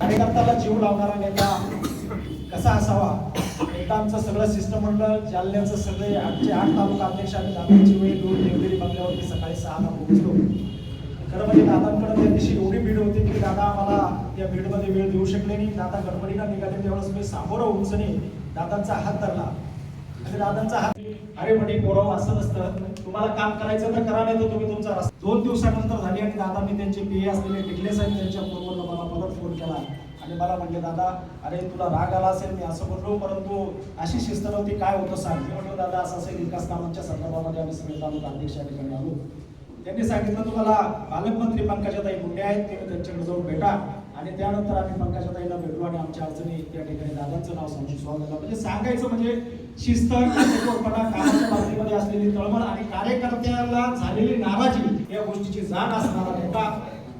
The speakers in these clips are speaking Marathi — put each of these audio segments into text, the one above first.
कार्यकर्त्याला जीव लावणारा नेता कसा असावा? एकदा आमचं सगळं शिष्टमंडळ जालन्याचं सगळे आमचे आठ तालुका अध्यक्ष आणि दादांची वेळ दोन देवगिरी बंगल्यावरती सकाळी सहाला पोहोचलो. खरं म्हणजे दादांकडे त्या दिवशी एवढी भीड होती की दादा आम्हाला त्या भीडमध्ये वेळ देऊ शकले नाही. दादा गडबडीला निघाले त्यावेळेस मी सामोरं उंचने दादांचा हात धरला. आणि दादांचा हात. अरे म्हणे पोराव असं नसतं. तुम्हाला काम करायचं तर करा नाही तर तुम्ही तुमचा रस्ता. दोन दिवसानंतर झाली आणि दादांनी त्यांचे पी असलेले टिकले साहेब त्यांच्या फोनवरनं मला परत फोन केला. आणि मला म्हणले दादा अरे तुला राग आला असेल मी असं बोललो परंतु अशी शिस्त नव्हती. काय होतं सांग. मी म्हणलो दादा असं असेल विकास कामांच्या संदर्भामध्ये आम्ही सगळे तालुका अध्यक्ष या ठिकाणी आलो. त्यांनी सांगितलं तुम्हाला पालकमंत्री पंकजाताई मुंडे आहेत तुम्ही त्यांच्याकडे जाऊन भेटा. आणि त्यानंतर आम्ही पंकजाताईला भेटलो आणि आमच्या अडचणी त्या ठिकाणी. दादांचं नाव सांगून स्वागत म्हणजे सांगायचं म्हणजे शिस्त काटेकोरपणा कामाच्या बाबतीमध्ये असलेली तळमळ आणि कार्यकर्त्याला झालेली नाराजी या गोष्टीची जाण असणारा नेता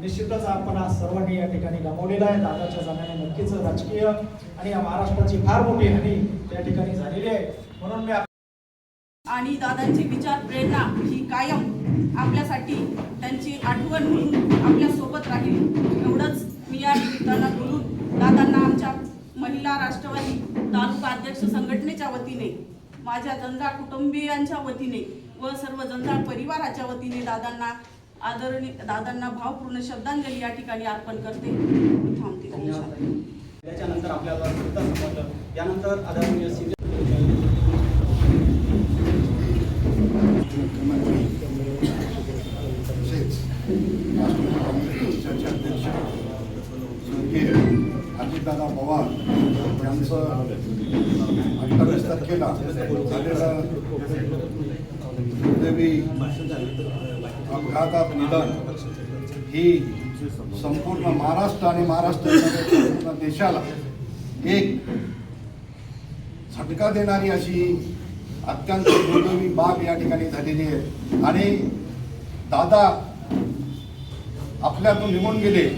निश्चितच आपण आज सर्वांनी या ठिकाणी गमावलेला आहे. दादाच्या जाण्याने नक्कीच राजकीय आणि या महाराष्ट्राची फार मोठी हानी त्या ठिकाणी झालेली आहे. म्हणून मी आणि दादांची विचार प्रेरणा ही कायम आपल्यासाठी त्यांची आठवण म्हणून आपल्यासोबत राहील. एवढंच मी या निमित्तानं बोलून दादांना आमच्या महिला राष्ट्रवादी तालुका अध्यक्ष संघटनेच्या वतीने माझ्या जंजाळ कुटुंबियांच्या वतीने व सर्व जंजाळ परिवाराच्या वतीने दादांना आदरणीय दादांना भावपूर्ण श्रद्धांजली या ठिकाणी अर्पण करते. थांबते त्याच्यानंतर आपल्याला यानंतर आदरणीय सिद्ध तसेच राष्ट्रवादी काँग्रेस पक्षाचे अध्यक्ष स्वर्गीय अजितदादा पवार यांचं अठ्ठावीस तारखेला झालेला दुर्दैवी अपघातात निधन ही संपूर्ण महाराष्ट्र आणि महाराष्ट्र देशाला एक झटका देणारी अशी अत्यंत दुर्दैवी बाब या ठिकाणी झालेली आहे. आणि दादा आपल्यातून निघून गेले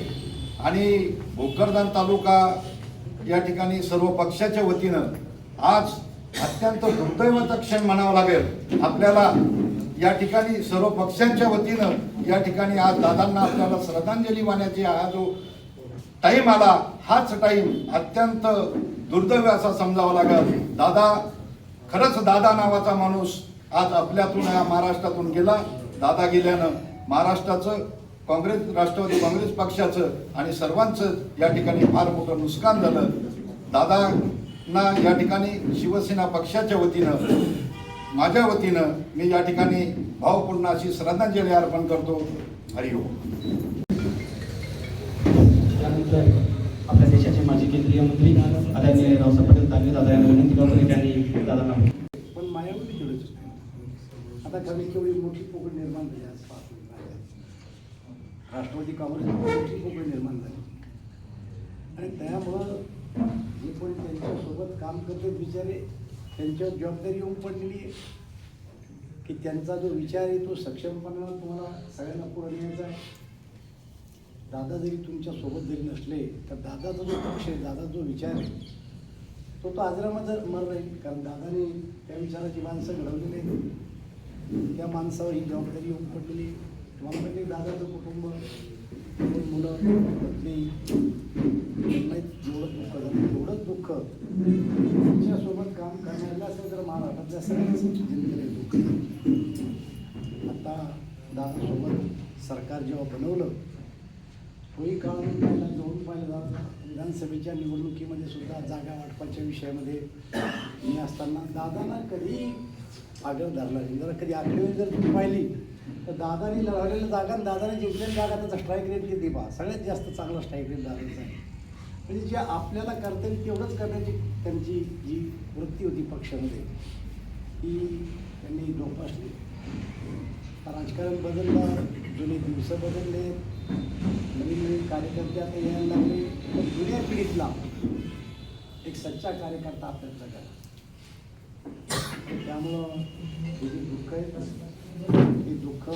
आणि भोकरदान तालुका या ठिकाणी सर्व पक्षाच्या वतीनं आज अत्यंत दुर्दैवाचा क्षण म्हणावा लागेल. आपल्याला या ठिकाणी सर्व पक्षांच्या वतीनं या ठिकाणी आज दादांना आपल्याला श्रद्धांजली वाहण्याची हा जो टाईम आला हाच टाईम अत्यंत दुर्दैव असा समजावा लागेल. दादा खरंच दादा नावाचा माणूस आज आपल्यातून या महाराष्ट्रातून गेला. दादा गेल्यानं महाराष्ट्राचं काँग्रेस राष्ट्रवादी काँग्रेस पक्षाचं आणि सर्वांचं या ठिकाणी फार मोठं नुकसान झालं. दादांना या ठिकाणी शिवसेना पक्षाच्या वतीनं माझ्या वतीनं मी या ठिकाणी भावपूर्ण अशी श्रद्धांजली अर्पण करतो. हरिओम त्यानंतर आपल्या देशाचे माजी केंद्रीय मंत्री आदरणीय रावसाहेब पटेल तांबे दादा यांना विनंती करतो की त्यांनी दादांना पण मायावती आता कमी केवढी मोठी पोकळ निर्माण झाली. राष्ट्रवादी काँग्रेस मोठी निर्माण झाली. आणि त्यामुळं जे पण त्यांच्यासोबत काम करते बिचारे त्यांच्यावर जबाबदारी येऊन पडलेली आहे. की त्यांचा जो विचार आहे तो सक्षमपणा तुम्हाला सगळ्यांना पुढे न्यायचा आहे. दादा जरी तुमच्यासोबत जरी नसले तर दादाचा जो पक्ष आहे दादा जो विचार आहे तो तो आजरामध्ये मर राहील कारण दादाने त्या विचाराची माणसं घडवलेली आहेत. त्या माणसावर ही जबाबदारी येऊन पडलेली म्हणजे दादाचं कुटुंब दोन मुलं पत्नी त्यांना दुःख झालं तेवढंच दुःख. त्यांच्यासोबत काम करण्याला असेल तर महाराष्ट्रातल्या सगळ्याच जनतेला दुःख आता दादासोबत सरकार जेव्हा बनवलं तोही काळ मी पाहिला पाहिलं विधानसभेच्या निवडणुकीमध्ये सुद्धा जागा वाटपाच्या विषयामध्ये मी असताना दादांना कधी आग्रह धरला जरा कधी आकडेवारी जर तुम्ही पाहिली तर दादानी लढवलेल्या जागा आणि दादाने जिंकलेल्या जागा त्याचा स्ट्राईक रेट किती बा सगळ्यात जास्त चांगला स्ट्राईक रेट दादाचा आहे. म्हणजे जे आपल्याला करता येईल तेवढंच करण्याची त्यांची जी वृत्ती होती पक्षामध्ये ती त्यांनी जोपासली राजकारण बदललं जुने दिवस बदलले नवीन नवीन कार्यकर्ते आता यायला लागले. पण जुन्या पिढीतला एक सच्चा कार्यकर्ता आपल्याला जगात त्यामुळं दुःख येत असतं हे दुःख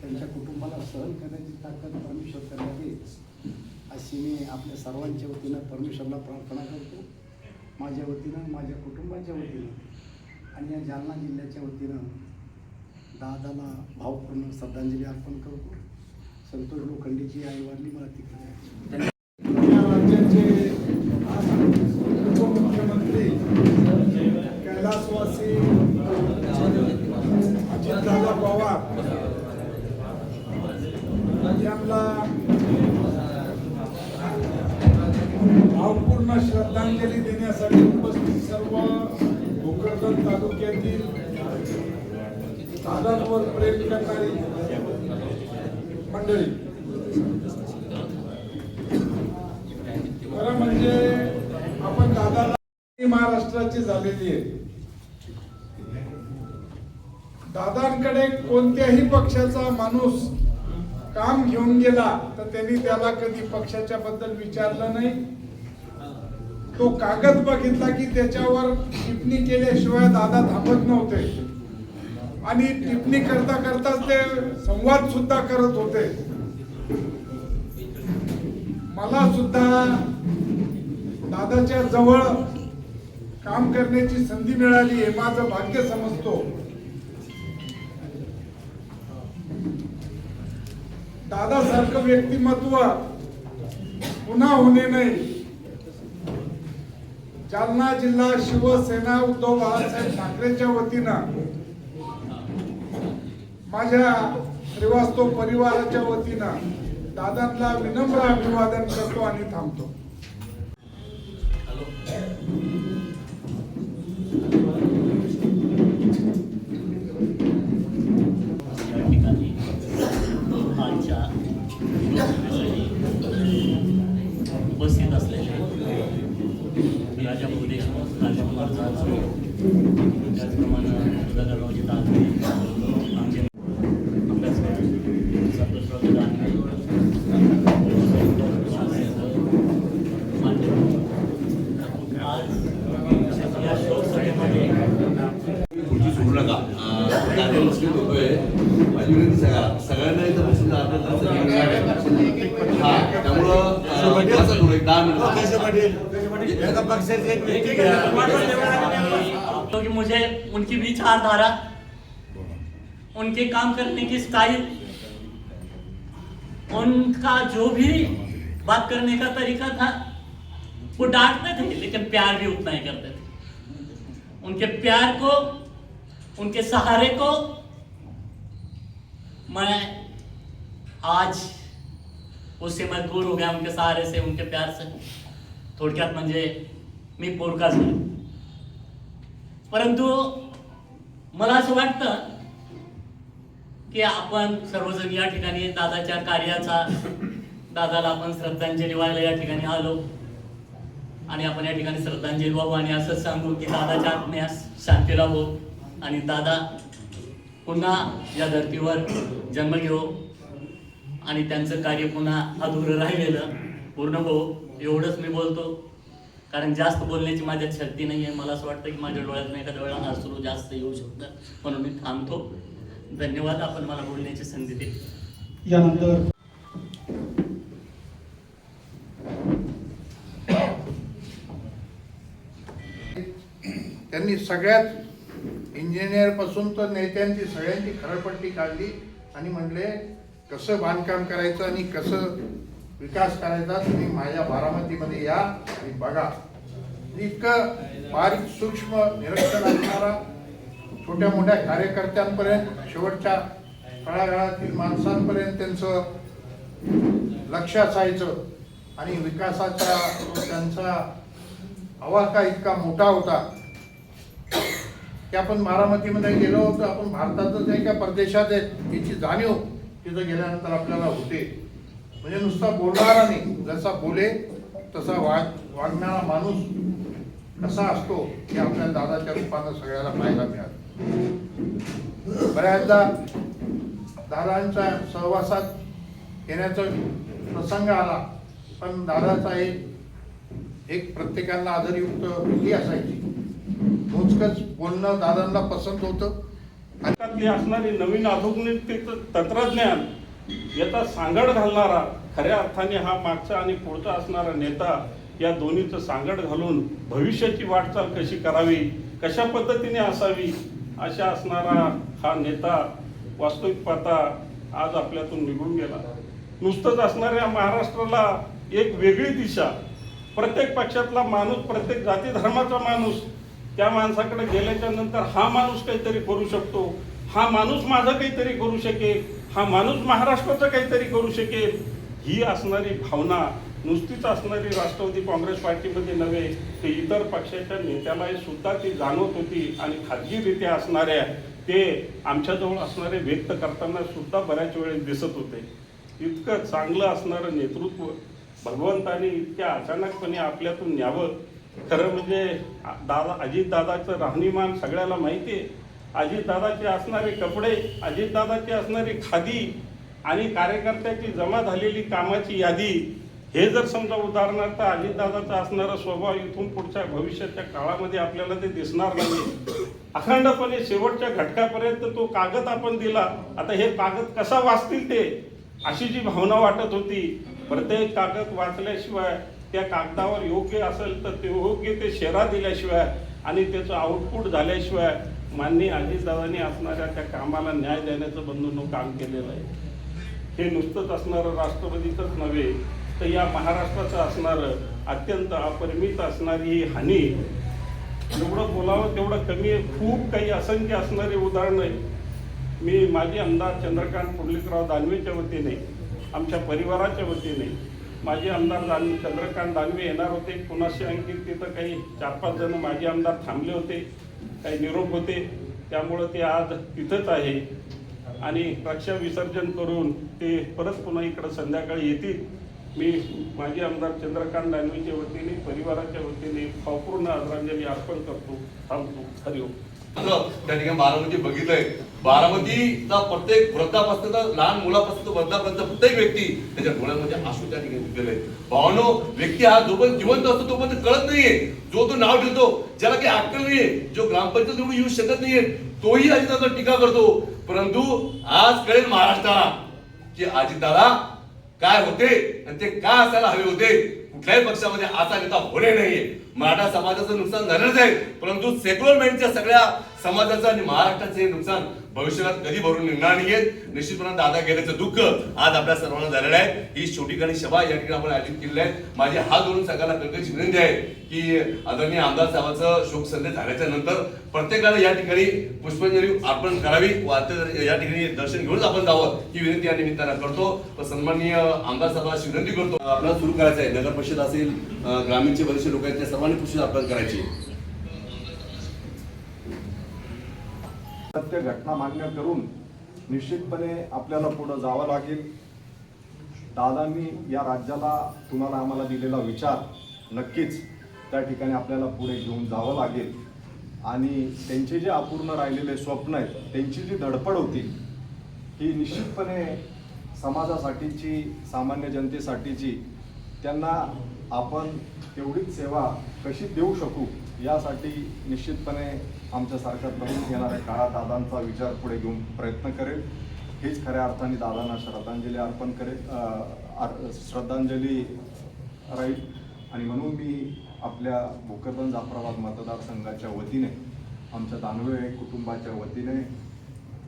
त्यांच्या कुटुंबाला सहन करण्याची ताकद परमेश्वर करण्यात अशी मी आपल्या सर्वांच्या वतीनं परमेश्वरला प्रार्थना करतो. माझ्या वतीनं माझ्या कुटुंबाच्या वतीनं आणि या जालना जिल्ह्याच्या वतीनं दादाला भावपूर्ण श्रद्धांजली अर्पण करतो. संतोष लोखंडीची आई वारली मला तिकडे भावपूर्ण श्रद्धांजली देण्यासाठी उपस्थित सर्व भोकरदन तालुक्यातील दादांवर प्रेम करणारी मंडळी. खरं म्हणजे आपण दादाला महाराष्ट्राची झालेली आहे. दादांकडे कोणत्याही पक्षाचा माणूस काम घेऊन गेला तर त्यांनी त्याला कधी पक्षाच्या बद्दल विचारलं नाही. तो कागद बघितला की त्याच्यावर टिप्पणी केल्याशिवाय दादा थांबत नव्हते. आणि टिप्पणी करता करताच ते संवाद सुद्धा करत होते. मला सुद्धा दादाच्या जवळ काम करण्याची संधी मिळाली हे माझं भाग्य समजतो. दादासारखं व्यक्तिमत्व पुन्हा होणे नाही. जालना जिल्हा शिवसेना उद्धव बाळासाहेब ठाकरेच्या वतीनं माझ्या श्रीवास्तव परिवाराच्या वतीनं दादांना विनम्र अभिवादन करतो आणि थांबतो. क्योंकि मुझे उनकी विचारधारा उनके काम करने की स्टाइल उनका जो भी बात करने का तरीका था वो डांटते थे लेकिन प्यार भी उतना ही करते थे। उनके प्यार को उनके सहारे को मैं आज उससे मैं दूर हो गया उनके सहारे से उनके प्यार से। थोडक्यात म्हणजे मी पोरका झालो परंतु मला असं वाटतं की आपण सर्वजण या ठिकाणी दादाच्या कार्याचा दादाला आपण श्रद्धांजली व्हायला या ठिकाणी आलो. आणि आपण या ठिकाणी श्रद्धांजली व्हावं आणि असंच सांगू की दादाच्या आत्म्यास शांती राहो आणि दादा पुन्हा या धर्तीवर जन्म घेऊ आणि त्यांचं कार्य पुन्हा अधुरं राहिलेलं पूर्ण होऊ एवढंच मी बोलतो. कारण जास्त बोलण्याची माझ्यात शक्ती नाही आहे मला असं वाटतं की माझ्या डोळ्यात एखाद्या वेळा अश्रू जास्त येऊ शकतात म्हणून मी थांबतो. धन्यवाद. आपण मला बोलण्याची संधी दिली. यानंतर त्यांनी सगळ्यात इंजिनियरपासून तर नेत्यांची सगळ्यांची खरपट्टी काढली आणि म्हणले कसं बांधकाम करायचं आणि कसं विकास करायचा तुम्ही माझ्या बारामतीमध्ये या आणि बघा. इतकं बारीक सूक्ष्म निरीक्षण असणारा छोट्या मोठ्या कार्यकर्त्यांपर्यंत शेवटच्या तळागाळातील माणसांपर्यंत त्यांचं लक्ष असायचं आणि विकासाचा त्यांचा आवाका इतका मोठा होता. की आपण बारामतीमध्ये गेलो होतो आपण भारतातच आहे का परदेशात आहे याची जाणीव तिथं गेल्यानंतर आपल्याला होते. म्हणजे नुसता बोलणारा नाही. जसा बोले तसा वाग वागणारा माणूस कसा असतो हे आपल्या दादाच्या रूपानं सगळ्याला पाहायला मिळालं. बऱ्याचदा दादांच्या सहवासात येण्याचा प्रसंग आला पण दादाचा एक एक प्रत्येकाला आदरयुक्त ही असायची. मोजकच बोलणं दादांना पसंत होतं. भारतातली असणारी नवीन आधुनिक तंत्रज्ञान याचा सांगड घालणारा खऱ्या अर्थाने हा मागचा आणि पुढचा असणारा नेता या दोन्हीचं सांगड घालून भविष्याची वाटचाल कशी करावी कशा पद्धतीने असावी अशा असणारा हा नेता वास्तविक पाहता आज आपल्यातून निघून गेला. नुसतंच असणाऱ्या महाराष्ट्राला एक वेगळी दिशा प्रत्येक पक्षातला माणूस प्रत्येक जाती धर्माचा माणूस त्या माणसाकडे गेल्याच्यानंतर हा माणूस काहीतरी करू शकतो हा माणूस माझं काहीतरी करू शकेल हा माणूस महाराष्ट्राचं काहीतरी करू शकेल. ही असणारी भावना नुसतीच असणारी राष्ट्रवादी काँग्रेस पार्टीमध्ये नव्हे ते इतर पक्षाच्या नेत्याला सुद्धा ती जाणवत होती आणि खाजगीरित्या असणाऱ्या ते आमच्याजवळ असणारे व्यक्त करताना सुद्धा बऱ्याच वेळेस दिसत होते. इतकं चांगलं असणारं नेतृत्व भगवंताने इतक्या अचानकपणे आपल्यातून न्यावं. खरं म्हणजे दादा अजितदादाचं राहणीमान सगळ्याला माहिती आहे अजितदादाचे असणारे कपडे अजितदादाची असणारी खादी आणि कार्यकर्त्याची जमा झालेली कामाची यादी हे जर समजा उदाहरणार्थ अजितदादाचा असणारा स्वभाव इथून पुढच्या भविष्याच्या काळामध्ये आपल्याला ते दिसणार नाही. अखंडपणे शेवटच्या घटकापर्यंत तो कागद आपण दिला. आता हे कागद कसा वाचतील ते? अशी जी भावना वाटत होती. प्रत्येक कागद वाचल्याशिवाय त्या कागदावर योग्य असेल तर ते योग्य ते शेरा दिल्याशिवाय आणि त्याचं आउटपुट झाल्याशिवाय माननीय अजितदादांनी असणाऱ्या त्या कामाला न्याय देण्याचं बंधून काम केलेलं आहे. हे नुसतंच असणारं राष्ट्रपतीचंच नव्हे तर या महाराष्ट्राचं असणारं अत्यंत अपरिमित असणारी ही हानी जेवढं बोलावं तेवढं कमी आहे. खूप काही असंख्य असणारी उदाहरणं आहे मी माजी आमदार चंद्रकांत पुंडलिकराव दानवेच्या वतीने आमच्या परिवाराच्या वतीने माजी आमदार दान चंद्रकांत दानवे येणार होते. कुणाशी अंकित तिथं काही चार पाच जण माजी आमदार थांबले होते. काही निरोप होते त्यामुळं ते आज तिथंच आहे. आणि रक्षा विसर्जन करून ते परत पुन्हा इकडं संध्याकाळी येतील. मी माजी आमदार चंद्रकांत दानवेच्या वतीने परिवाराच्या वतीने भावपूर्ण आदरांजली अर्पण करतो थांबतो. हरिओम त्या ठिकाणी बारामती बघितलंय. बारामतीचा प्रत्येक वृद्धापासून लहान मुलापासून वृद्धापर्यंत प्रत्येक व्यक्ती त्याच्या डोळ्यामध्ये आसू त्या ठिकाणी दिलेले भावनो व्यक्ती हा जोपर्यंत जिवंत असतो तोपर्यंत कळत नाहीये. जो तो नाव ठेवतो ज्याला काही अक्कल नाहीये जो ग्रामपंचायत निवडून येऊ शकत नाहीये तोही अजिताचा टीका करतो. परंतु आज कळेल महाराष्ट्राला की अजिताला काय होते आणि ते काय असायला हवे होते? कुठल्याही पक्षामध्ये असा नेता होणे नाहीये. मराठा समाजाचं नुकसान झालेलंच आहे. परंतु सेक्युलरमेंटच्या सगळ्या समाजाचं आणि महाराष्ट्राचं हे नुकसान भविष्यात कधी भरून निघणार नाहीये. निश्चितपणे दादा गेल्याचं दुःख आज आपल्या सर्वांना झालेलं आहे. ही छोटी सभा या ठिकाणी आपण आयोजित केलेली आहे माझी हात धरून सगळ्यांना कळकळीची विनंती आहे की आदरणीय आमदार साहेबांचं शोक संदेश झाल्याच्यानंतर प्रत्येकाला या ठिकाणी पुष्पांजली अर्पण करावी व या ठिकाणी दर्शन घेऊनच आपण जावं ही विनंती या निमित्तानं करतो. व सन्माननीय आमदार साहेबांना अशी विनंती करतो. आपल्याला सुरू करायचं आहे. नगर परिषद असेल ग्रामीणचे बरेचसे लोक आहेत त्या सर्वांनी पुष्प अर्पण करायची. सत्य घटना मान्य करून निश्चितपणे आपल्याला पुढं जावं लागेल. दादांनी या राज्याला तुम्हाला आम्हाला दिलेला विचार नक्कीच त्या ठिकाणी आपल्याला पुढे घेऊन जावं लागेल. आणि त्यांचे जे अपूर्ण राहिलेले स्वप्न आहेत त्यांची जी धडपड होती ही निश्चितपणे समाजासाठीची सामान्य जनतेसाठीची त्यांना आपण तेवढीच सेवा कशी देऊ शकू यासाठी निश्चितपणे आमच्यासारख्या तरुण येणाऱ्या काळात दादांचा विचार पुढे घेऊन प्रयत्न करेल. हेच खऱ्या अर्थाने दादांना श्रद्धांजली अर्पण करेल. श्रद्धांजली राहील. आणि म्हणून मी आपल्या भोकरदन जाफराबाद मतदारसंघाच्या वतीने आमच्या दानवे कुटुंबाच्या वतीने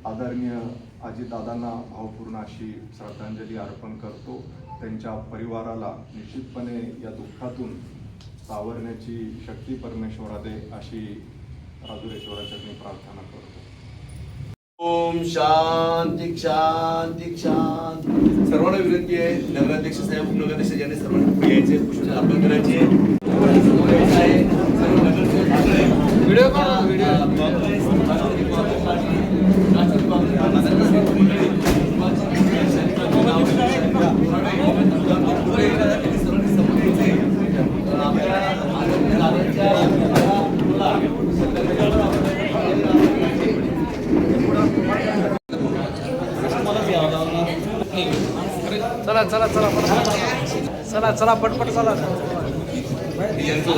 आदरणीय अजितदादांना भावपूर्ण अशी श्रद्धांजली अर्पण करतो. त्यांच्या परिवाराला निश्चितपणे या दुःखातून सावरण्याची शक्ती परमेश्वरा दे अशी राजुरेश्वराच्या मी प्रार्थना करतो. ओम शांती शांती शांती. सर्वांना विनंती आहे नगराध्यक्ष साहेब उपनगराध्यक्ष यांनी सर्वांनी पुढे यायचे पुष्प अर्पण करायचे. समोर यायचं आहे. सर्व नगरसेवक तिकडे. या, अ, काँग्रेस, राष्ट्रवादी काँग्रेस पार्टी, राष्ट्रवादी काँग्रेस पार्टी सर्व सेक्रेटरी पुढे. पुढे येण्यासाठी सर्वांनी समोर यायचंय. अ, आपल्या आदरणीय दादांच्या मुला- चला चला चला चला चला पटपट चला. यांचं